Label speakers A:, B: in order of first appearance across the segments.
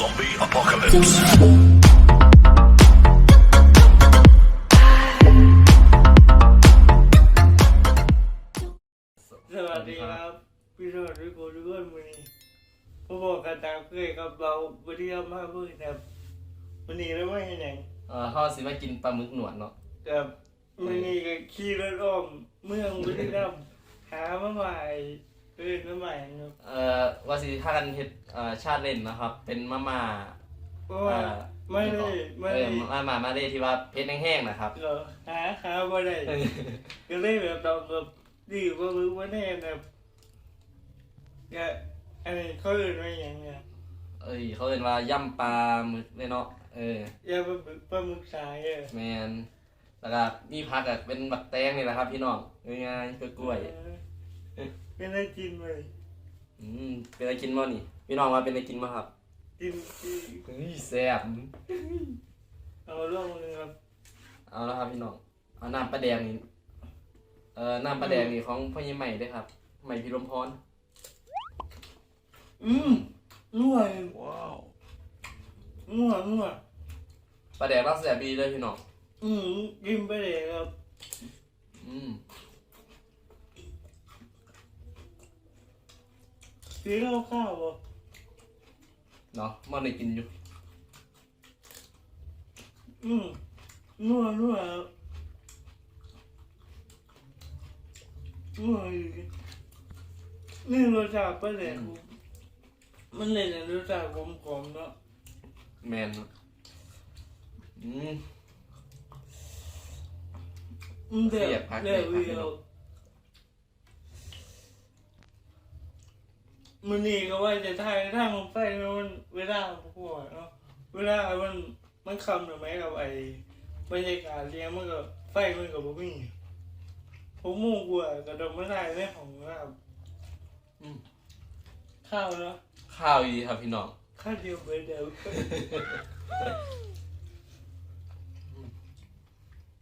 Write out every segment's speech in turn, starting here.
A: Zombie apocalypse.
B: สวัสดีครับพี่โรดทุกคนทุกคนวันนี้ผมบอกกันตามเคยครับเราวันนี้เรามาเพื่อนครับวันนี้เราไม่เห็นอย่าง
C: เออเขาสิมากินปลาหมึกหนวดเนาะ
B: กับวันนี้ก็ขี่รถอ้อมเมืองบุรีรัมย์หามาใหม่เพื่ อนมาใหม่ครับ
C: เออว่าสิถ้ากันเฮ็ดเอ่อชาติเล่นนะครับ เป็นมาม่า
B: เพราะว่าไม่ได้ไม่
C: เอ
B: ได้
C: อมาม่ามาได้ที่ว่าเพชรแห้งๆนะครับ
B: เราหาหาไม่ได้ก็เลยแบบเราแบบดีกว่ารู้ว่าแน่แบบก็อันนี้เขาเอื่นว่าอย่างเงี้ย
C: เอ้ยเขาเรียกว่าย่ำปลาหมึกเลยเนาะเออ
B: อย่าไปบึกปลาหมึกสายเออ
C: แมนแล้วก็มีผักอะเป็นบักแตงนี่แหละครับ พี่น้องง่ายๆกล้วย
B: เป็นอะไรกินเลย
C: ๆอืมเป็นอะไรกินมั้นี่พี่น้องว่าเป็นอะไรกินมั้ครับ
B: กินกิน
C: เฮ้ยแซ่บ
B: เอาล่องเลยครับ
C: เอาละครับพี่น้องเอาน้ำปลาแดงนี่เอ่อน้ำปลาแดงนี่ของพ่อใหญ่ใหม่เด้วยครับใหม่พิรมพร
B: อืมนัวว้าวนัวนัว
C: ปลาแดงรักแสบดีเลยพี่น้อง
B: อืมกินไปเลยครับ
C: อืม
B: กินข้าวข้าวบ่
C: เนาะมันได้กินอยู่
B: อืมนัวนัวครับนัวอีกนี่รสชาติไปเลยมันเลยนะรสชาติขมๆเนาะ
C: แมนเนาะอืม
B: อืมเดี๋ยว
C: เสียบพัก
B: เดี๋ยว
C: เสียบพัก
B: เดี๋ยว มันนี่ก็ว่าจะถ่ายทางไปมันเวลาพวกเนาะเวลามันมันคำหรือไหมกับไอ้บรรยากาศเลี้ยงมันก็ไฟมันก็บ่มีผมมุ่งกลัวกระดมไม่ได้ในของว่า
C: อืม
B: ข้าวเนาะ
C: ข้าวดีครับพี่น้อง
B: ข้าวเดียวไปเดียว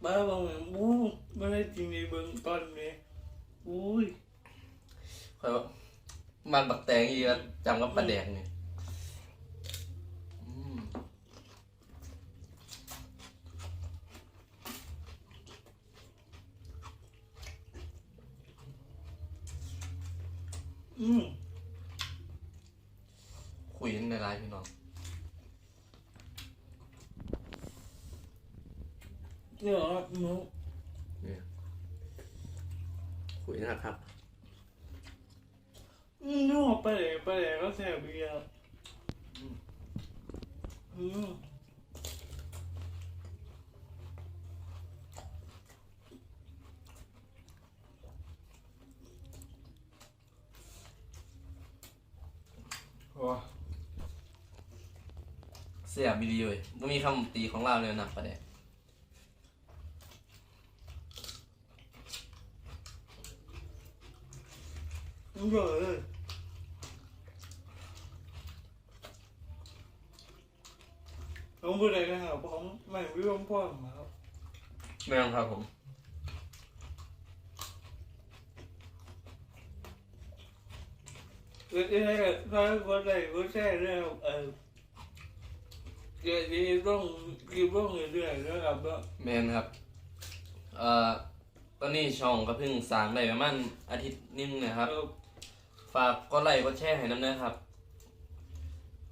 B: บ้าบางอย่างบู๊ไม่ได้จริงในเบื้องต้นเลยอุ้ย
C: คอยว่า มันบักแตงอีกแล้วจำกับปลาแดงนี่อืม
B: อืม
C: คุยกันในไลน์พี่น้อง
B: เดี๋ยวหนู
C: เนี่ยคุยนะครับ
B: อืมนู่นไปเลยไปเลยก็แสบเบียร์อืม
C: โอ้เสียบีดีเลยไม่มีคำตีของเราเลยนะปลาแดง
B: เยอะเลยผมพูดอะไรนะครับผมไม่รู้ว่าพ่อมาครับ
C: ไม่ต้องครับผม
B: เกิดอะไรกับถ้าคนใดก็แช่เรื่องเออเกิดที่ต้องกินต้องเรื่อยๆนะครับเนาะ
C: แมนครับ เอ่อตอนนี้ช่องก็เพิ่งสร้างได้ประมาณอาทิตย์นึงนะครับ
B: เออ
C: ฝากกดไลค์กดแชร์ให้น้ำเนื้อครับ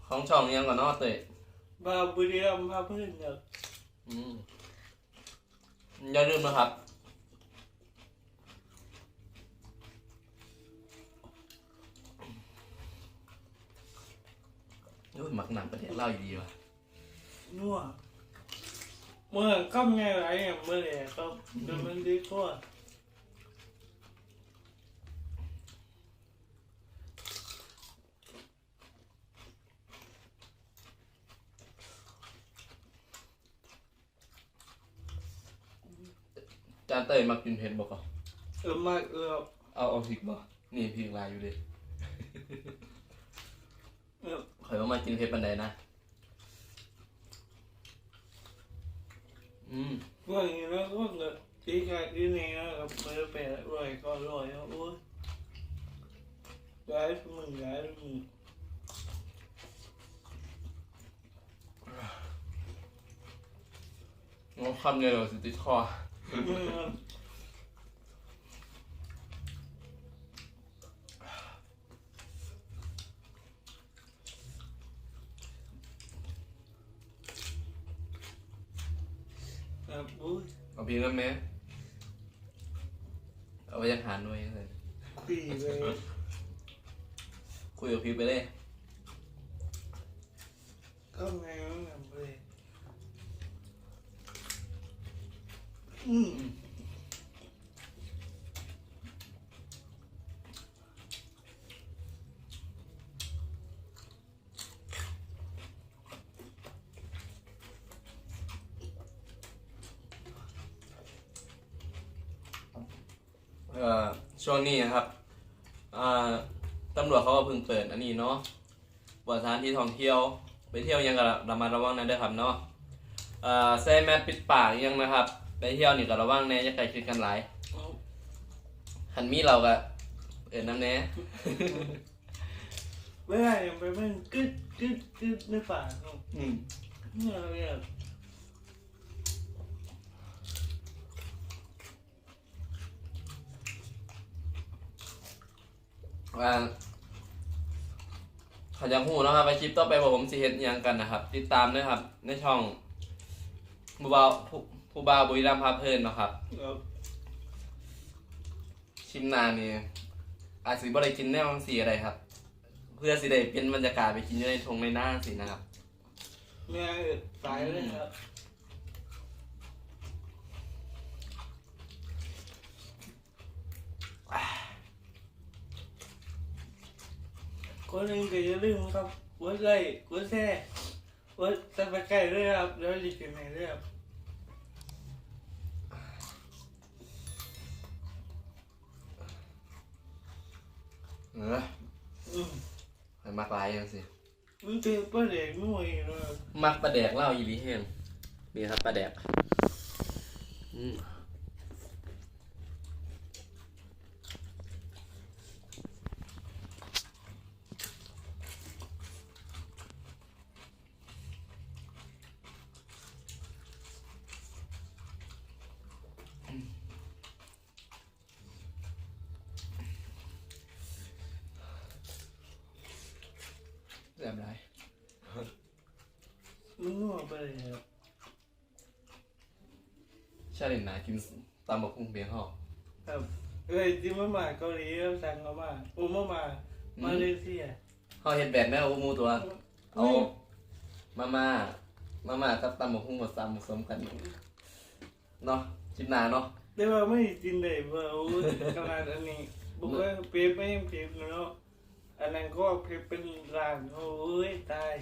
C: ของช่องยังก่อนเนาะเตย
B: บาบุรีรัมย์พาเพื่อนเนี่ย
C: อืมอย่าลืมนะครับ โอ้ยหมักหนังประเทศเล่าวอยู่ดีว่ะ
B: นัวเมื่อก็ไงไรอย่างเมื่อไหร่ก็เดินมันดีกว่าา
C: รเต้ยมากินเผ็ดบ่ก่อน
B: เออมากเออ
C: เอาเอาผิดบ่นี่พริกลายอยู่เดิ
B: เออ
C: ข่อยว่ามากินเผ็ดบันใดนะ อืม
B: อร่วกนี้นะพวกเนี้ยตีกายตีนี้นะครับไม่ได้เป็นอร่อยก็อร่อยนะโอ้ยย้ายมึงย้ายมึง
C: งอคำเดียเราสิติดคอ
B: ครับอุ้ย
C: เอาพีน้ำแม่เอาไปยังหารหน่วยเลย
B: คุยเลย
C: คุยกับพีไปเลย
B: ก็ไงก็ไงเลย อืม
C: เอ่อช่วงนี้นะครับอ่าตำรวจเขาก็เพิ่งเปิดอันนี้เนาะบสถานที่ท่องเที่ยว ไปเที่ยวยังกระมัดระวังนะเด้อครับเนาะเอ่อใส่แมสปิดปากยังนะครับ ไปเที่ยวนี่ก็ระวังแน่อย่าใกล้ชิดกันหลายหันมีเราก็เอินน้ำแน่
B: เวลาอย่างไปมันกึดกึดกึดในปากเนาะ
C: อืม
B: เนี่ยเนี่ย
C: ว่าเขาจะหูนะครับไปคลิปต่อไปว่าผมสิเฮ็ดหยังกันนะครับ ติดตามด้วยครับ ในช่องผู้บ่าวผู้ ผู้บ่าวบุรีรัมย์พาเพลินเนาะครับ
B: ครับ
C: ชิมนานนี่อาจสิบ่ได้กินแนวสีอะไรครับ เพื่อสิได้เป็นบรรยากาศไปกินอยู่ในทงในหน้าสินะครับ
B: เนี่ยตายเลยครับคนหนึ่งก็อย่าลืมครับกดไลค์กดแชร์กดซับสไครต์ด้วยครับแล้วรีบเป็นไหนด้วยครับ
C: เออ
B: อืม
C: ไปมักหลายยังสิ
B: มันเป็นประเด็นมวยเลย
C: มักปลาแดกเหล่าอีหลีแห้งนี่ครับปลาแดกอืม
B: มันนัวไปเลยครับ
C: ชาเลนนากินตามบักคุ้งเบียงห่อ
B: ครับเอ้ยที่มามาเกาหลีแล้วสั่งเขามาอ้มามามาเลเซีย
C: ห่อเห็ดแบบแม่โอมูตัวเอามามามามากับตำบักหุ่งมาซ้ำผสมกันเนาะชิมหนาเนาะ
B: แต่ว่าไม่กินได้เพราะโอ้ยขนาดอันนี้บอกว่าเป๊ปไม่ยังเป๊ปเนาะอันนั้นก็เป๊ปเป็นรานโอ้ยตาย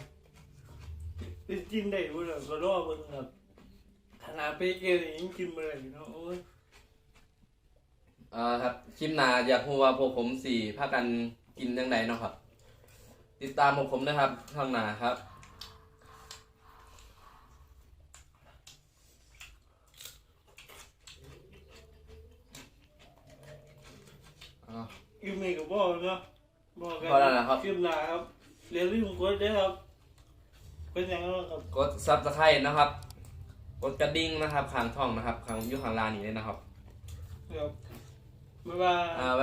B: เป็นกินได้บ่ล่ะก็รอเบิ่งครับขนาดเป๊ปเกลี่ยังกินบ่ได้เนาะโอ้ย
C: อ่าครับชิมหนาอยากรู้ว่าพวกผมสี่พากันกินยังไงเนาะครับ ติดตามพวกผมนะครับข้างหน้าครับอ่า
B: กินไม่ก็บอกเนาะบอกกัน
C: พอแล้วนะครับ
B: กินหนาครับเรียนรู้กดได้ครับ เป็นยังไงบ้างครับ
C: กดซับสไครต์นะครับ กดกระดิ่งนะครับข้างช่องนะครับข้างอยู่ข้างล่างนี้เลยนะครับ
B: ครับบ๊ายบาย
C: อ่า